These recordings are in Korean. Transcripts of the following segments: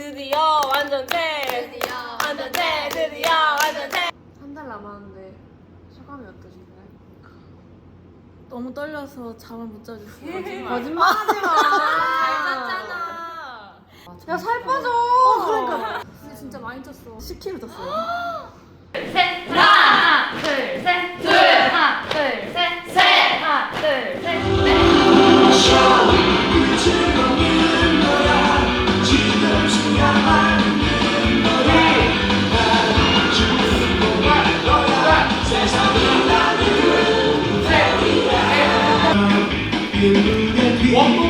드디어 완전체 드디어 완전체 드디어 완전체 한 달 남았는데 소감이 어떠신가요? 너무 떨려서 잠을 못 자고 있어요. 거짓말 하지 마. 아. 잘 잤잖아. 아, 야 살 빠져. 어, 그러니까. 진짜 많이 쪘어. 10kg 쪘어요. 셋, 아. 하나, 둘, 셋, 둘, 하나, 둘, 셋, 셋, 하나, 둘, 셋. One more.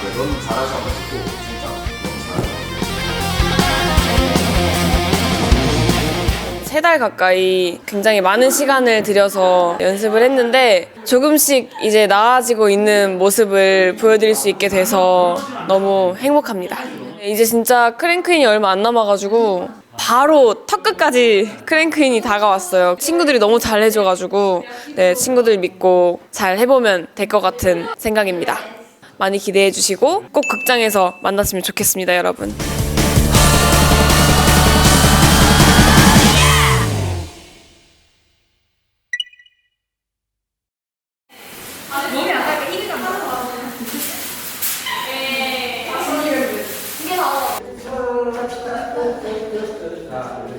돼. 너무 잘하셔가지고 진짜 너무 잘하셔가지고. 세 달 가까이 굉장히 많은 시간을 들여서 연습을 했는데 조금씩 이제 나아지고 있는 모습을 보여드릴 수 있게 돼서 너무 행복합니다. 이제 진짜 크랭크인이 얼마 안 남아가지고 바로 턱 끝까지 크랭크인이 다가왔어요. 친구들이 너무 잘해줘가지고 네, 친구들 믿고 잘 해보면 될 것 같은 생각입니다. 많이 기대해 주시고 꼭 극장에서 만났으면 좋겠습니다, 여러분. Yeah.